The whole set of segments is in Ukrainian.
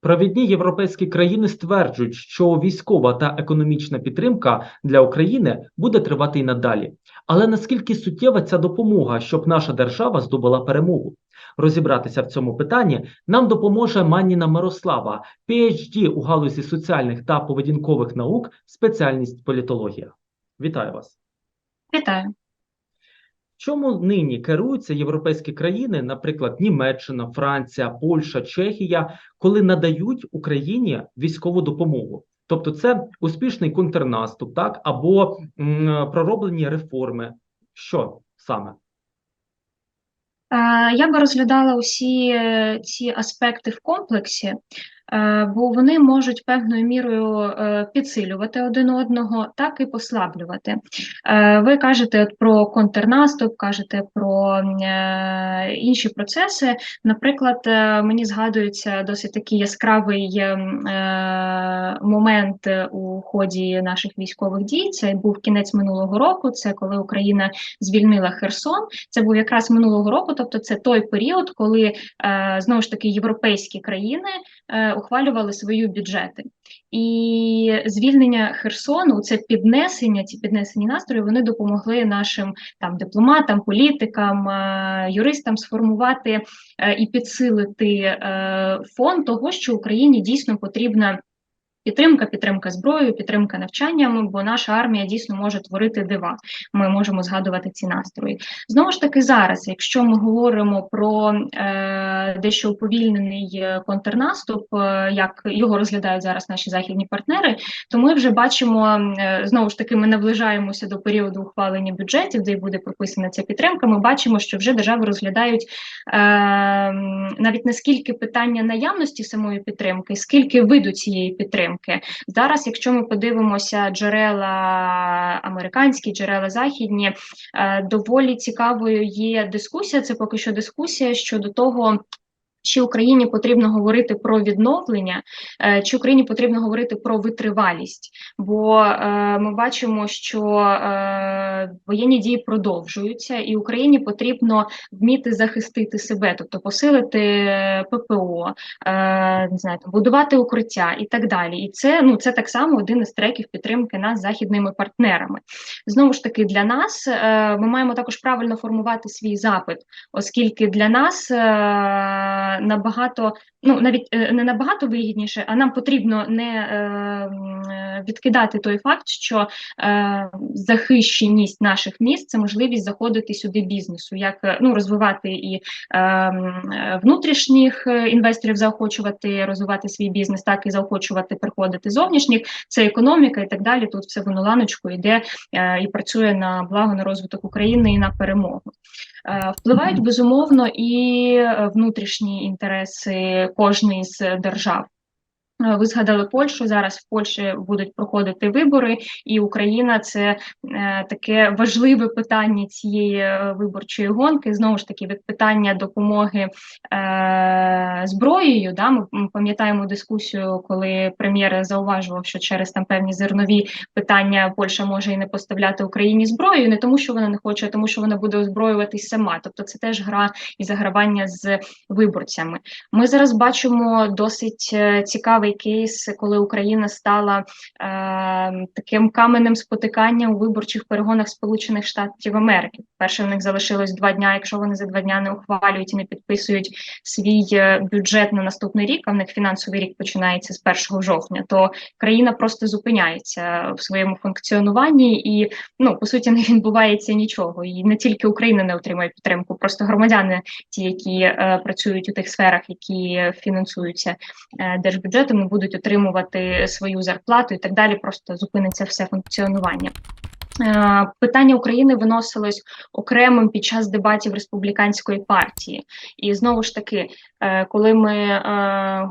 Провідні європейські країни стверджують, що військова та економічна підтримка для України буде тривати й надалі. Але наскільки суттєва ця допомога, щоб наша держава здобула перемогу? Розібратися в цьому питанні нам допоможе Манніна Мирослава, PhD у галузі соціальних та поведінкових наук, спеціальність політологія. Вітаю вас! Вітаю. Чому нині керуються європейські країни, наприклад, Німеччина, Франція, Польща, Чехія, коли надають Україні військову допомогу? Тобто, це успішний контрнаступ, так або м, пророблені реформи. Що саме? Я би розглядала усі е, ці аспекти в комплексі, бо вони можуть певною мірою е, підсилювати один одного, так і послаблювати. Е, Ви кажете про контрнаступ, кажете про е, інші процеси. Наприклад, е, мені згадується досить такий яскравий е, е, момент е, у ході наших військових дій. Це був кінець минулого року. Це коли Україна звільнила Херсон. Це був якраз минулого року, тобто це той період, коли е, знову ж таки європейські країни е, ухвалювали свої бюджети. І звільнення Херсону, це піднесення, ці піднесені настрої, вони допомогли нашим там дипломатам, політикам, е, юристам сформувати е, і підсилити е, фон того, що Україні дійсно потрібна. Підтримка, підтримка зброєю, підтримка навчанням, бо наша армія дійсно може творити дива. Ми можемо згадувати ці настрої. Знову ж таки, зараз, якщо ми говоримо про е, дещо уповільнений е, контрнаступ, е, як його розглядають зараз наші західні партнери, то ми вже бачимо е, знову ж таки, ми наближаємося до періоду ухвалення бюджетів, де буде прописана ця підтримка. Ми бачимо, що вже держави розглядають е, навіть наскільки питання наявності самої підтримки, скільки виду цієї підтримки. Зараз, якщо ми подивимося джерела американські, джерела західні, е, доволі цікавою є дискусія. Це поки що дискусія щодо того. Чи Україні потрібно говорити про відновлення, е, чи Україні потрібно говорити про витривалість? Бо е, ми бачимо, що е, воєнні дії продовжуються, і Україні потрібно вміти захистити себе, тобто посилити ППО, е, не знаю, будувати укриття і так далі. І це ну це так само один із треків підтримки нас західними партнерами. Знову ж таки, для нас е, ми маємо також правильно формувати свій запит, оскільки для нас. Е, набагато, ну навіть е, не набагато вигідніше, а нам потрібно не е, відкидати той факт, що е, захищеність наших міст це можливість заходити сюди бізнесу, як ну розвивати і внутрішніх інвесторів, заохочувати розвивати свій бізнес, так і заохочувати приходити зовнішніх. Це економіка і так далі. Тут все воно ланочку йде і працює на благо на розвиток України і на перемогу. Впливають безумовно і внутрішні інтереси кожної з держав. Е, ви згадали Польщу. Зараз в Польщі будуть проходити вибори, і Україна це е, таке важливе питання цієї е, виборчої гонки. Знову ж таки, від питання допомоги е, зброєю. Да, ми пам'ятаємо дискусію, коли прем'єр зауважував, що через там певні зернові питання Польща може і не поставляти Україні зброю, не тому, що вона не хоче, а тому що вона буде озброюватись сама. Тобто, це теж гра і загравання з виборцями. Ми зараз бачимо досить цікавий кейс, коли Україна стала е, таким каменем спотикання у виборчих перегонах Сполучених Штатів Америки. Перше в них залишилось два дня. Якщо вони за два дня не ухвалюють і не підписують свій е, бюджет на наступний рік, а в них фінансовий рік починається з 1 жовтня, то країна просто зупиняється в своєму функціонуванні, і ну по суті не відбувається нічого. І не тільки Україна не отримує підтримку, просто громадяни, ті, які е, працюють у тих сферах, які фінансуються е, держбюджетом, не будуть отримувати свою зарплату і так далі. Просто зупиниться все функціонування. Е, питання України виносилось окремим під час дебатів республіканської партії, і знову ж таки, е, коли ми е,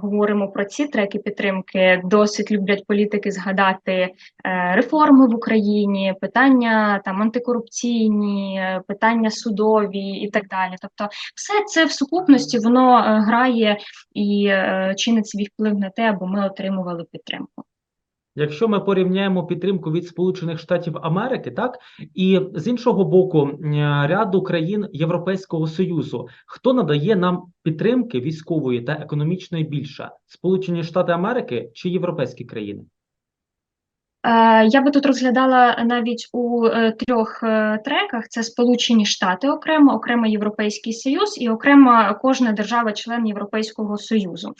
говоримо про ці треки підтримки, досить люблять політики згадати реформи в Україні, питання там антикорупційні, питання судові і так далі. Тобто, все це в сукупності воно грає і чинить свій вплив на те, аби ми отримували підтримку. Якщо ми порівняємо підтримку від Сполучених Штатів Америки, так і з іншого боку, ряду країн Європейського Союзу, хто надає нам підтримки військової та економічної більше? Сполучені Штати Америки чи європейські країни? Е, Я би тут розглядала навіть у е, трьох е, треках: це Сполучені Штати окремо, окремо Європейський Союз і окремо кожна держава-член Європейського Союзу.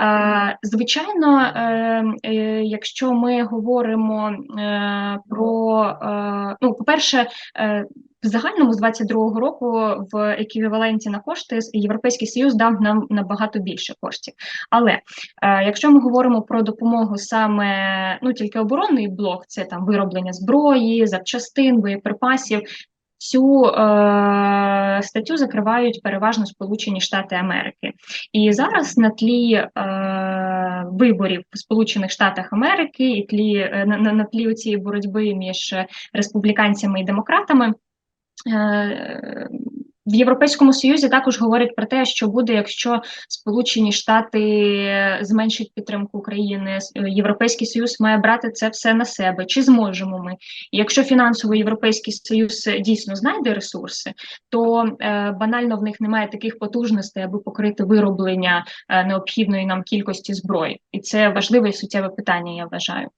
Е, Звичайно, е, е, якщо ми говоримо про ну, по-перше, в загальному з 22-го року в еквіваленті на кошти Європейський Союз дав нам набагато більше коштів. Але Якщо ми говоримо про допомогу саме ну тільки оборонний блок, це там вироблення зброї, запчастин, боєприпасів. Цю е, статтю закривають переважно Сполучені Штати Америки, і зараз на тлі е, виборів в Сполучених Штатах Америки і тлі е, на, на, на тлі цієї боротьби між республіканцями і демократами. Е, в Європейському Союзі також говорять про те, що буде, якщо Сполучені Штати зменшать підтримку України, е, Європейський Союз має брати це все на себе. Чи зможемо ми? І якщо фінансово Європейський Союз дійсно знайде ресурси, то е, банально в них немає таких потужностей, аби покрити вироблення е, необхідної нам кількості зброї, і це важливе і суттєве питання. Я вважаю.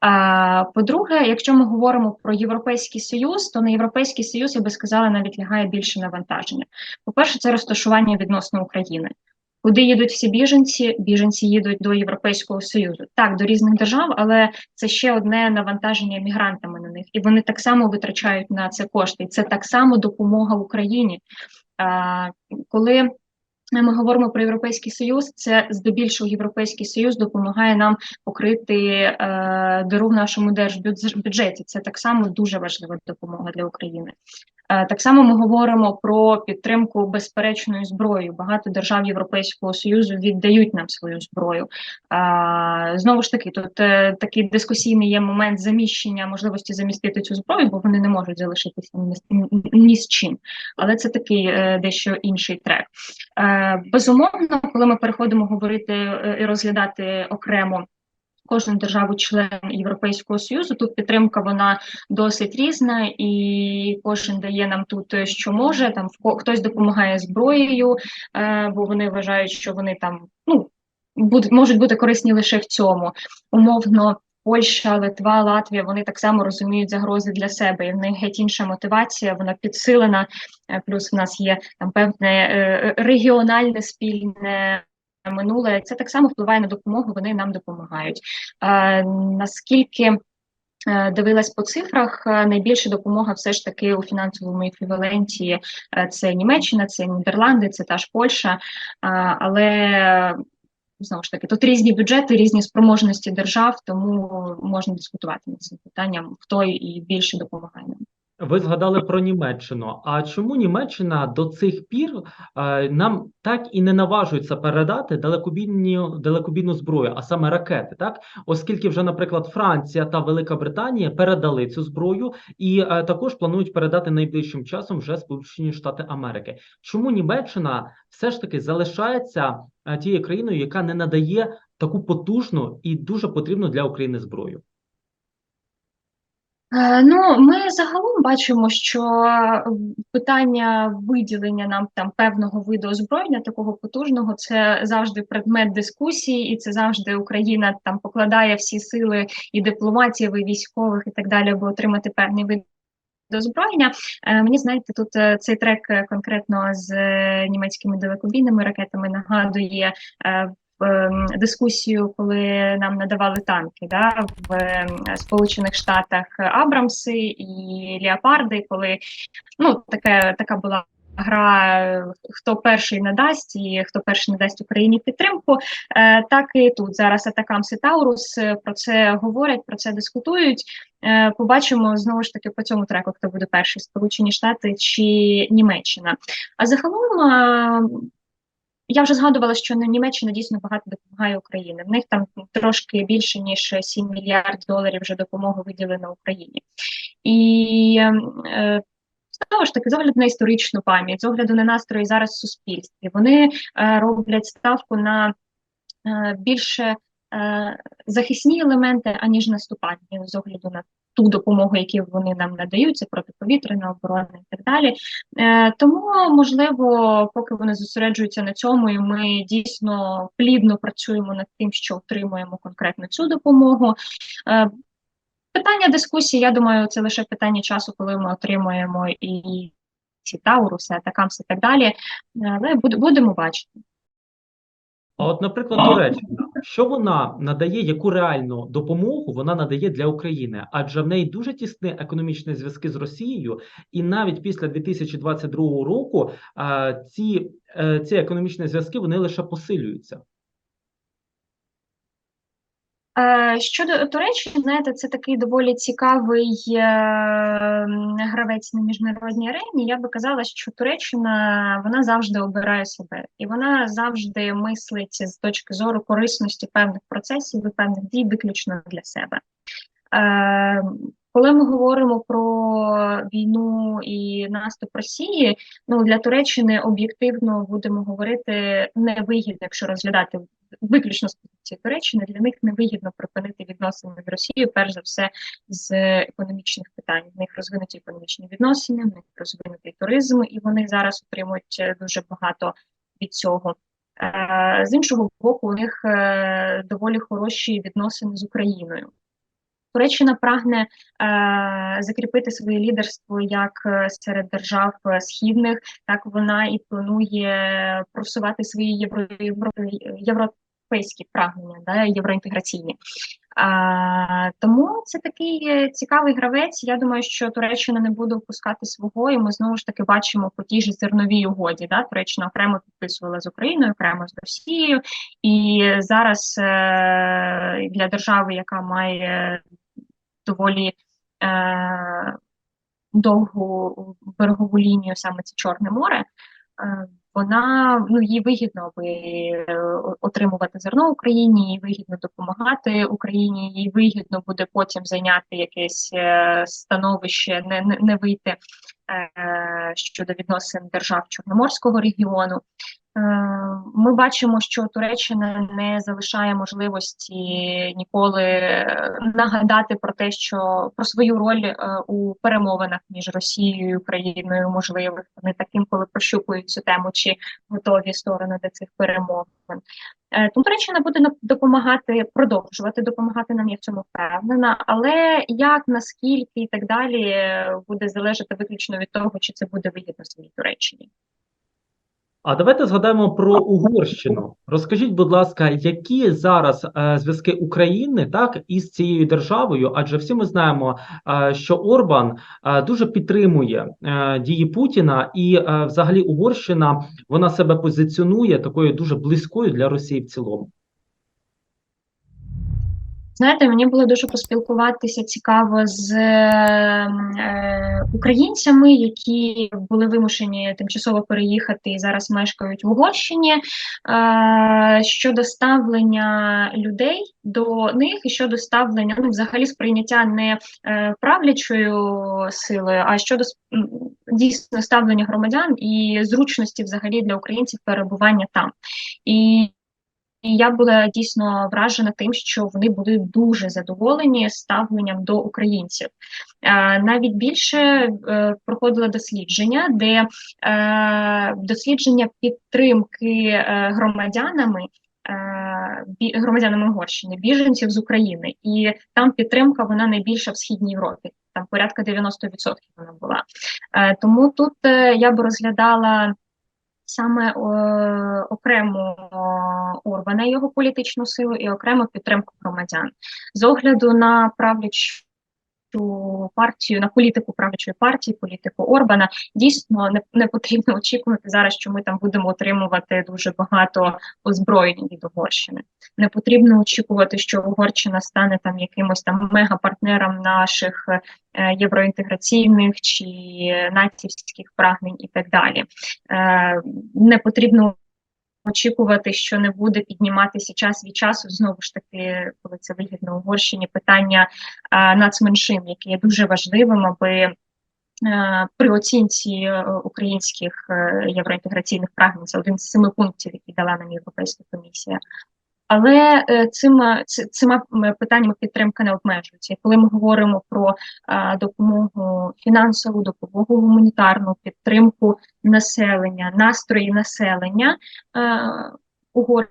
А по-друге, якщо ми говоримо про європейський союз, то на європейський союз я би сказала навіть лягає більше навантаження. По-перше, це розташування відносно України. Куди їдуть всі біженці? Біженці їдуть до Європейського Союзу. Так, до різних держав, але це ще одне навантаження мігрантами на них, і вони так само витрачають на це кошти. І це так само допомога Україні. Коли ми говоримо про європейський союз. Це здебільшого європейський союз допомагає нам покрити е, диру в нашому держбюджеті. Це так само дуже важлива допомога для України. Е, так само ми говоримо про підтримку безперечною зброєю. Багато держав Європейського союзу віддають нам свою зброю. Е, знову ж таки, тут е, такий дискусійний є момент заміщення можливості замістити цю зброю, бо вони не можуть залишитися ні, з- чим. Але це такий дещо інший трек. Безумовно, коли ми переходимо говорити і розглядати окремо кожну державу-член Європейського Союзу, тут підтримка вона досить різна, і кожен дає нам тут е, що може. Там хтось допомагає зброєю, е, бо вони вважають, що вони там ну будуть можуть бути корисні лише в цьому. Умовно, Польща, Литва, Латвія вони так само розуміють загрози для себе, і в них геть інша мотивація, вона підсилена. Е, Плюс в нас є там певне регіональне спільне. Минуле це так само впливає на допомогу. Вони нам допомагають. Е, наскільки дивилась по цифрах, е, найбільша допомога все ж таки у фінансовому еквіваленті е, це Німеччина, це Нідерланди, це та ж Польща. Але знову ж таки тут різні бюджети, різні спроможності держав, тому можна дискутувати над цим питанням, хто і більше допомагає нам. Ви згадали про Німеччину. А чому Німеччина до цих пір е, нам так і не наважується передати далекобійну, далекобійну зброю, а саме ракети, так? Оскільки вже, наприклад, Франція та Велика Британія передали цю зброю і е, також планують передати найближчим часом вже Сполучені Штати Америки. Чому Німеччина все ж таки залишається е, тією країною, яка не надає таку потужну і дуже потрібну для України зброю? Е, Ну, ми загалом бачимо, що питання виділення нам там певного виду озброєння, такого потужного, це завжди предмет дискусії, і це завжди Україна там покладає всі сили і дипломатії, і військових і так далі, аби отримати певний вид. Озброєння. Е, мені знаєте, тут е, цей трек конкретно з німецькими далекобійними ракетами нагадує дискусію, коли нам надавали танки да, в ем, Сполучених Штатах Абрамси і Леопарди, коли ну таке така була. Гра хто перший надасть і хто перший надасть Україні підтримку, е, так і тут зараз Атакамс і Таурус е, про це говорять, про це дискутують. Е, Побачимо знову ж таки по цьому треку, хто буде перший Сполучені Штати чи Німеччина. А загалом я вже згадувала, що на Німеччина дійсно багато допомагає Україні. В них там трошки більше ніж 7 мільярдів доларів вже допомоги виділено Україні. І е, знову ж таки, з огляду на історичну пам'ять, з огляду на настрої зараз в суспільстві, вони е, роблять ставку на е, більше захисні елементи, аніж наступальні з огляду на ту допомогу, яку вони нам надають, це протиповітряна оборона і так далі. Е, тому, можливо, поки вони зосереджуються на цьому, і ми дійсно плідно працюємо над тим, що отримуємо конкретно цю допомогу. Е, питання дискусії, я думаю, це лише питання часу, коли ми отримуємо і ці Тауруси, Атакамс і так далі. Але будемо бачити. А от, наприклад, Туреччина, що вона надає, яку реальну допомогу вона надає для України? Адже в неї дуже тісні економічні зв'язки з Росією, і навіть після 2022 року а, ці, е, ці економічні зв'язки вони лише посилюються. Е, Щодо Туреччини, знаєте, це такий доволі цікавий е, гравець на міжнародній арені. Я би казала, що Туреччина вона завжди обирає себе, і вона завжди мислить з точки зору корисності певних процесів і певних дій виключно для себе. Коли ми говоримо про війну і наступ Росії, ну для Туреччини об'єктивно будемо говорити невигідно, якщо розглядати виключно з позиції Туреччини, для них невигідно припинити відносини з Росією, перш за все з економічних питань. В них розвинуті економічні відносини, в них розвинутий туризм, і вони зараз отримують е, дуже багато від цього. Е, З іншого боку, у них е, доволі хороші відносини з Україною. Туреччина прагне е, закріпити своє лідерство як е, серед держав е, східних, так вона і планує просувати свої євро, євро, європейські прагнення, да, євроінтеграційні. А, тому це такий е, цікавий гравець. Я думаю, що Туреччина не буде опускати свого, і ми знову ж таки бачимо по тій же зерновій угоді. Да? Туреччина окремо підписувала з Україною, окремо з Росією, і зараз е, для держави, яка має доволі е, довгу берегову лінію, саме це Чорне море. Е, вона ну їй вигідно аби е, отримувати зерно Україні, їй вигідно допомагати Україні, їй вигідно буде потім зайняти якесь е, становище, не, не, не вийти е, щодо відносин держав Чорноморського регіону. Е, Ми бачимо, що Туреччина не залишає можливості ніколи е, нагадати про те, що про свою роль е, у перемовинах між Росією і Україною можливих. Вони таким, коли прощупують цю тему, чи готові сторони до цих перемовин. Тому Туреччина буде допомагати, продовжувати допомагати нам, я в цьому впевнена. Але як, наскільки і так далі буде залежати виключно від того, чи це буде вигідно самій Туреччині. А давайте згадаємо про Угорщину. Розкажіть, будь ласка, які зараз е, зв'язки України так із цією державою? Адже всі ми знаємо, е, що Орбан е, дуже підтримує е, дії Путіна, і е, взагалі Угорщина вона себе позиціонує такою дуже близькою для Росії в цілому. Знаєте, мені було дуже поспілкуватися цікаво з е, українцями, які були вимушені тимчасово переїхати і зараз мешкають в Угорщині. Е, щодо ставлення людей до них і щодо ставлення, ну, взагалі сприйняття не е, правлячою силою, а щодо дійсно ставлення громадян і зручності взагалі для українців перебування там. І і я була дійсно вражена тим, що вони були дуже задоволені ставленням до українців. Е, навіть більше е, проходило дослідження, де е, дослідження підтримки громадянами. Громадянами Угорщини, біженців з України, і там підтримка вона найбільша в східній Європі. Там порядка 90% вона була. Тому тут я б розглядала саме е, окремо е, Орбана його політичну силу і окремо підтримку громадян. З огляду на правлячу партію, на політику правлячої партії, політику Орбана. Дійсно, не, не потрібно очікувати зараз, що ми там будемо отримувати дуже багато озброєнь від Угорщини. Не потрібно очікувати, що Угорщина стане там якимось там мегапартнером наших е, євроінтеграційних чи натівських прагнень і так далі. Е, не потрібно очікувати, що не буде підніматися час від часу, знову ж таки, коли це вигідно Угорщині, питання нацменшин, яке є дуже важливим, аби е, при оцінці е, українських е, євроінтеграційних прагнень це один з семи пунктів, які дала нам Європейська комісія. Але е, цими, цими питаннями підтримка не обмежується. Коли ми говоримо про допомогу фінансову, допомогу гуманітарну, підтримку населення, настрої населення е, угор,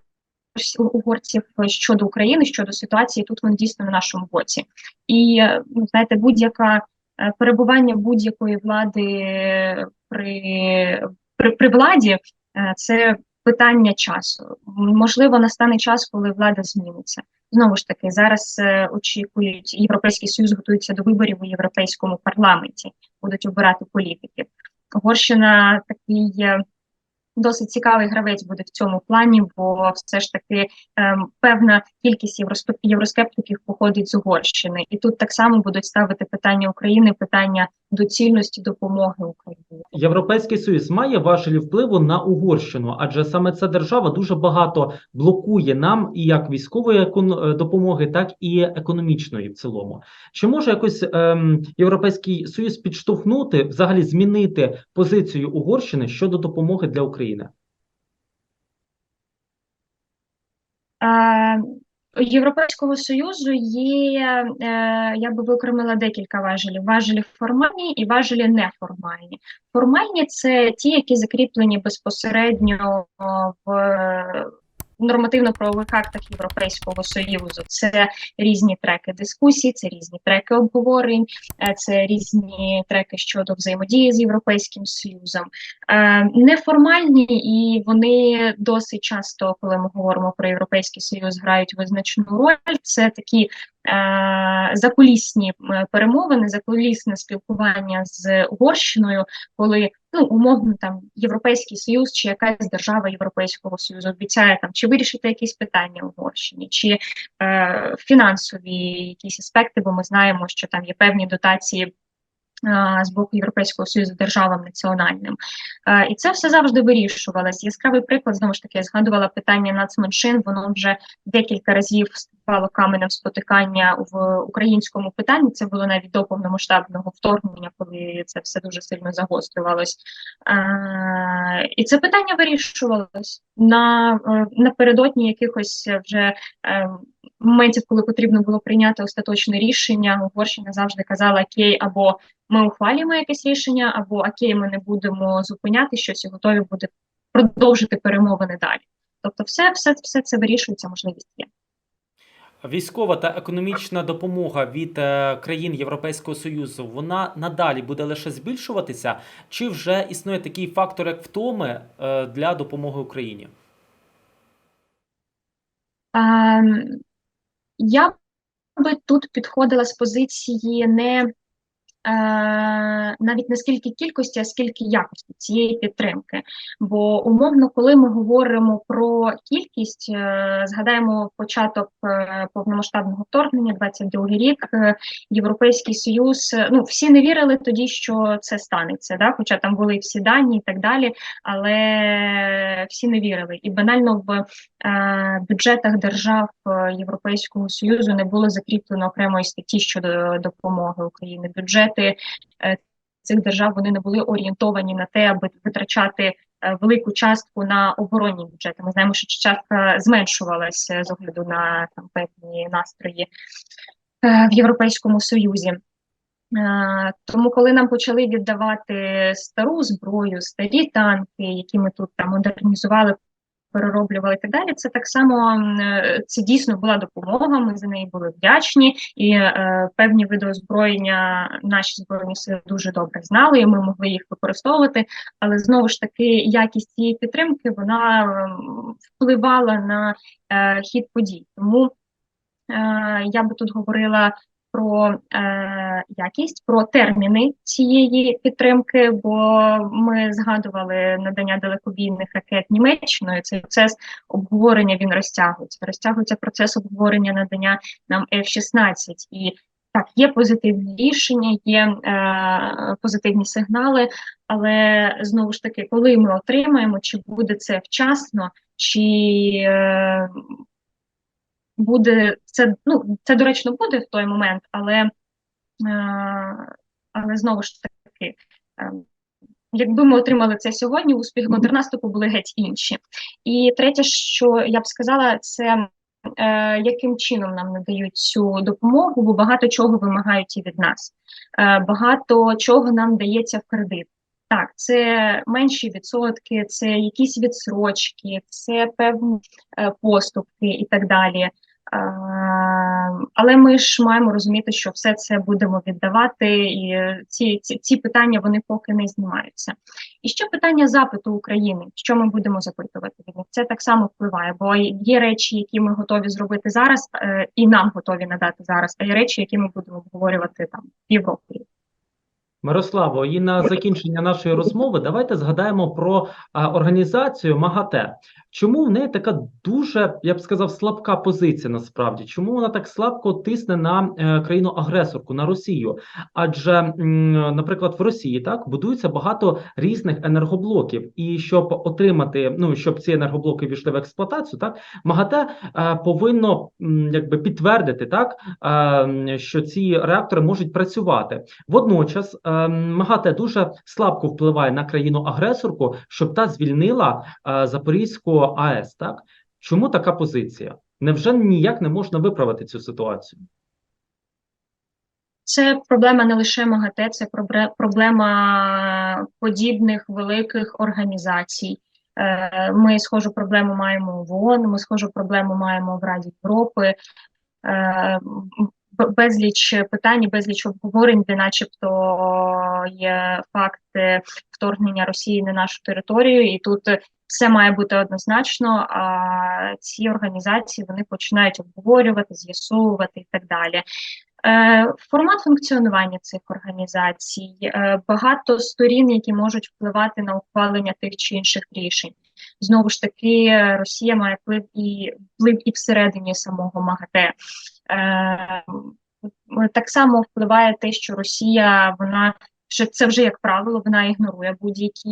угорців щодо України, щодо ситуації, тут вони дійсно на нашому боці. І е, ну, знаєте, будь-яка перебування будь-якої влади при, при, при владі це питання часу. Можливо, настане час, коли влада зміниться. Знову ж таки, зараз е, очікують Європейський Союз готується до виборів у європейському парламенті, будуть обирати політиків. Угорщина такий е, досить цікавий гравець буде в цьому плані, бо все ж таки ем, певна кількість євроскептиків походить з Угорщини, і тут так само будуть ставити питання України, питання доцільності допомоги Україні. Європейський Союз має важелі впливу на Угорщину, адже саме ця держава дуже багато блокує нам і як військової е, допомоги, так і економічної в цілому. Чи може якось ем, Європейський Союз підштовхнути, взагалі змінити позицію Угорщини щодо допомоги для України? Е, Європейського Союзу є, е, я би викремила декілька важелів: важелі формальні і важелі неформальні. Формальні це ті, які закріплені безпосередньо в нормативно-правових актах Європейського Союзу. Це різні треки дискусій, це різні треки обговорень, е, це різні треки щодо взаємодії з Європейським Союзом. Е, неформальні, і вони досить часто, коли ми говоримо про Європейський Союз, грають визначну роль. Це такі закулісні м, перемовини, закулісне спілкування з Угорщиною, коли ну умовно там Європейський Союз чи якась держава Європейського Союзу обіцяє там чи вирішити якісь питання Угорщині, чи е, фінансові якісь аспекти, бо ми знаємо, що там є певні дотації з боку Європейського Союзу державам національним. Е, І це все завжди вирішувалось. Яскравий приклад, знову ж таки, я згадувала питання нацменшин, воно вже декілька разів ставало каменем спотикання в українському питанні. Це було навіть до повномасштабного вторгнення, коли це все дуже сильно загострювалось. Е, І це питання вирішувалось на, е, напередодні якихось вже е, моментів, коли потрібно було прийняти остаточне рішення. Угорщина завжди казала окей, або ми ухвалюємо якесь рішення, або окей, ми не будемо зупиняти щось і готові буде продовжити перемовини далі. Тобто, все, все, все це вирішується, можливість є. Військова та економічна допомога від е, країн Європейського Союзу вона надалі буде лише збільшуватися, чи вже існує такий фактор, як втоми е, для допомоги Україні? Ем, я би тут підходила з позиції не навіть не скільки кількості, а скільки якості цієї підтримки. Бо умовно, коли ми говоримо про кількість, е, згадаємо початок е, повномасштабного вторгнення, 22 рік, е, Європейський Союз, е, ну всі не вірили тоді, що це станеться, да? хоча там були всі дані і так далі, але всі не вірили. І банально в е, бюджетах держав е, Європейського Союзу не було закріплено окремої статті щодо допомоги Україні. Бюджети е, цих держав вони не були орієнтовані на те, аби витрачати е, велику частку на оборонні бюджети. Ми знаємо, що частка зменшувалася з огляду на там певні настрої е, в Європейському Союзі. Е, Тому, коли нам почали віддавати стару зброю, старі танки, які ми тут там модернізували, перероблювали і так далі, це так само е, це дійсно була допомога. Ми за неї були вдячні, і е, певні види озброєння наші збройні сили дуже добре знали, і ми могли їх використовувати. Але знову ж таки, якість цієї підтримки вона впливала на е, хід подій. Тому е, я би тут говорила про е, якість, про терміни цієї підтримки, бо ми згадували надання далекобійних ракет Німеччиною. Цей процес обговорення він розтягується. Розтягується процес обговорення надання нам F-16. І так, є позитивні рішення, є е, позитивні сигнали, але знову ж таки, коли ми отримаємо, чи буде це вчасно, чи е, буде це, ну це доречно буде в той момент, але, е, але знову ж таки, е, якби ми отримали це сьогодні, успіх контрнаступу були геть інші. І третє, що я б сказала, це е, яким чином нам надають цю допомогу, бо багато чого вимагають і від нас. Е, багато чого нам дається в кредит. Так, це менші відсотки, це якісь відсрочки, це певні е, поступки і так далі. Е, але ми ж маємо розуміти, що все це будемо віддавати, і ці, ці, ці питання вони поки не знімаються. І ще питання запиту України, що ми будемо запитувати від них. Це так само впливає, бо є речі, які ми готові зробити зараз, е, і нам готові надати зараз, а є речі, які ми будемо обговорювати там півроку. Мирославо, і на закінчення нашої розмови давайте згадаємо про а, організацію МАГАТЕ. Чому в неї така дуже, я б сказав, слабка позиція насправді? Чому вона так слабко тисне на е, країну-агресорку, на Росію? Адже, м, наприклад, в Росії так будується багато різних енергоблоків, і щоб отримати, ну щоб ці енергоблоки війшли в експлуатацію, так МАГАТЕ е, повинно м, якби підтвердити так, е, що ці реактори можуть працювати. Водночас е, МАГАТЕ дуже слабко впливає на країну-агресорку, щоб та звільнила е, Запорізьку АЕС. Так чому така позиція? Невже ніяк не можна виправити цю ситуацію? Це проблема не лише МАГАТЕ, це проблема подібних великих організацій. Е, Ми схожу проблему маємо в ООН, ми схожу проблему маємо в Раді Європи. Безліч питань, безліч обговорень, де, начебто, є факт е, вторгнення Росії на нашу територію, і тут все має бути однозначно. А ці організації вони починають обговорювати, з'ясовувати і так далі. Е, Формат функціонування цих організацій, е, багато сторін, які можуть впливати на ухвалення тих чи інших рішень. Знову ж таки, Росія має вплив і вплив і всередині самого МАГАТЕ. Е, Так само впливає те, що Росія вона вже це вже як правило, вона ігнорує будь-які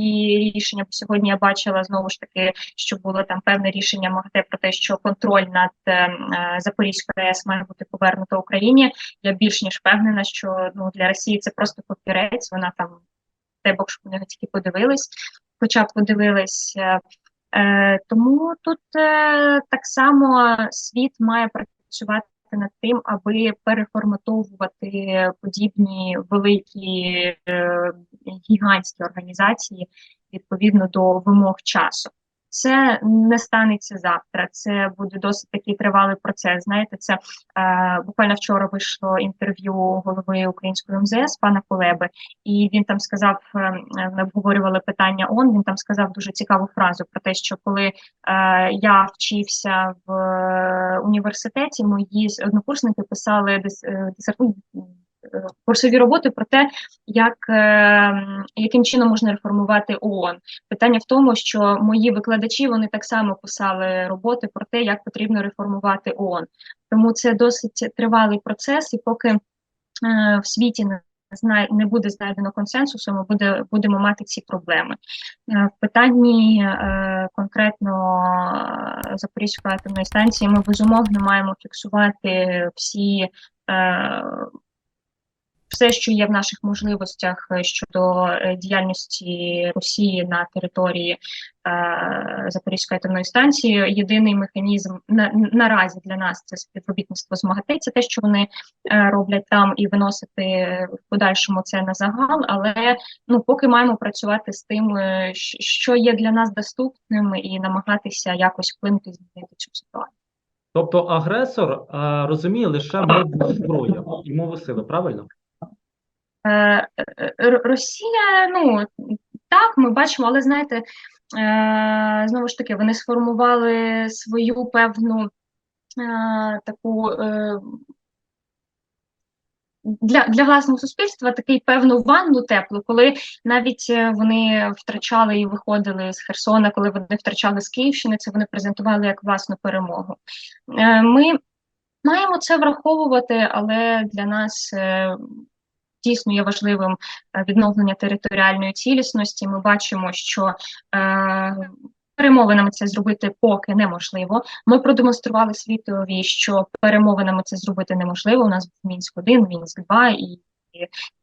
рішення. Бо сьогодні я бачила знову ж таки, що було там певне рішення МАГАТЕ про те, що контроль над е, е, Запорізькою АЕС має бути повернуто Україні. Я більш ніж впевнена, що ну для Росії це просто папірець. Вона там Бог, щоб вони тільки подивились, подивились. Е, е, тому тут е, так само світ має працювати над тим, аби переформатовувати подібні великі е, гігантські організації відповідно до вимог часу. Це не станеться завтра. Це буде досить такий тривалий процес. Знаєте, це е, буквально вчора вийшло інтерв'ю голови української МЗС пана Колеби, і він там сказав: е, ми обговорювали питання ООН, Він там сказав дуже цікаву фразу про те, що коли е, я вчився в е, університеті, мої однокурсники писали дис, е, е, курсові роботи про те, як е, яким чином можна реформувати ООН. Питання в тому, що мої викладачі вони так само писали роботи про те, як потрібно реформувати ООН. Тому це досить тривалий процес, і поки е, в світі не не буде знайдено консенсусу, ми буде, будемо мати ці проблеми. Е, В питанні конкретно Запорізької атомної станції ми безумовно маємо фіксувати всі. Все, що є в наших можливостях е, щодо е, діяльності Росії на території е, Запорізької атомної станції. Єдиний механізм на, наразі для нас це співробітництво з МАГАТЕ, це те, що вони роблять там, і виносити в подальшому це на загал. Але ну поки маємо працювати з тим, що є для нас доступним, і намагатися якось вплинути змінити цю ситуацію. Тобто агресор е, розуміє лише мову зброї і мову сили, правильно? Е, е, Росія, ну так, ми бачимо, але знаєте, е, знову ж таки, вони сформували свою певну таку для, для власного суспільства такий певну ванну теплу, коли навіть вони втрачали і виходили з Херсона, коли вони втрачали з Київщини, це вони презентували як власну перемогу. Ми маємо це враховувати, але для нас. Дійсно є важливим е, відновлення територіальної цілісності. Ми бачимо, що е, перемовинами це зробити поки неможливо. Ми продемонстрували світові, що перемовинами це зробити неможливо. У нас був мінськ 1 мінськ 2 і.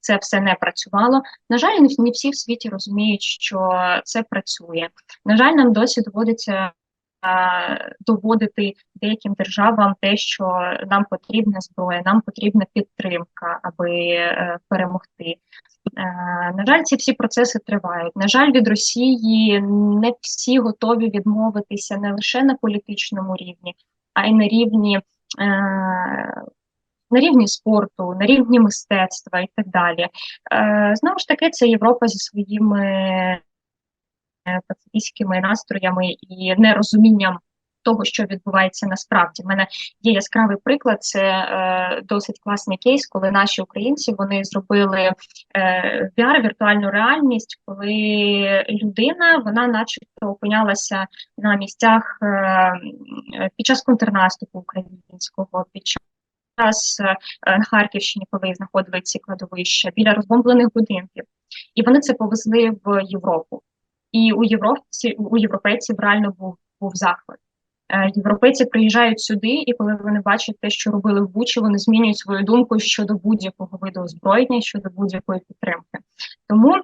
Це все не працювало. На жаль, не всі в світі розуміють, що це працює. На жаль, нам досі доводиться доводити деяким державам те, що нам потрібна зброя, нам потрібна підтримка, аби е, перемогти. Е, На жаль, ці всі процеси тривають. На жаль, від Росії не всі готові відмовитися не лише на політичному рівні, а й на рівні. е, На рівні спорту, на рівні мистецтва і так далі. Е, Знову ж таки, це Європа зі своїми е, пацифістськими настроями і нерозумінням того, що відбувається насправді. У мене є яскравий приклад. Це е, досить класний кейс, коли наші українці вони зробили е, VR, віртуальну реальність, коли людина вона, начебто, опинялася на місцях е, е, під час контрнаступу українського, під час е, на Харківщині, коли знаходили ці кладовища біля розбомблених будинків, і вони це повезли в Європу. І у європейці, у європейців реально був, був захват. Європейці приїжджають сюди, і коли вони бачать те, що робили в Бучі, вони змінюють свою думку щодо будь-якого виду озброєння, щодо будь-якої підтримки. Тому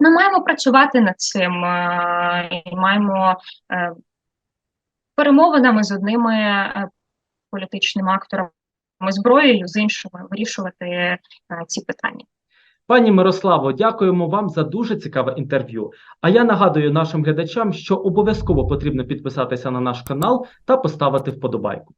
ми маємо працювати над цим е, і маємо е, перемовинами з одними е, політичними акторами зброєю, з іншими вирішувати ці питання. Пані Мирославо, дякуємо вам за дуже цікаве інтерв'ю. А я нагадую нашим глядачам, що обов'язково потрібно підписатися на наш канал та поставити вподобайку.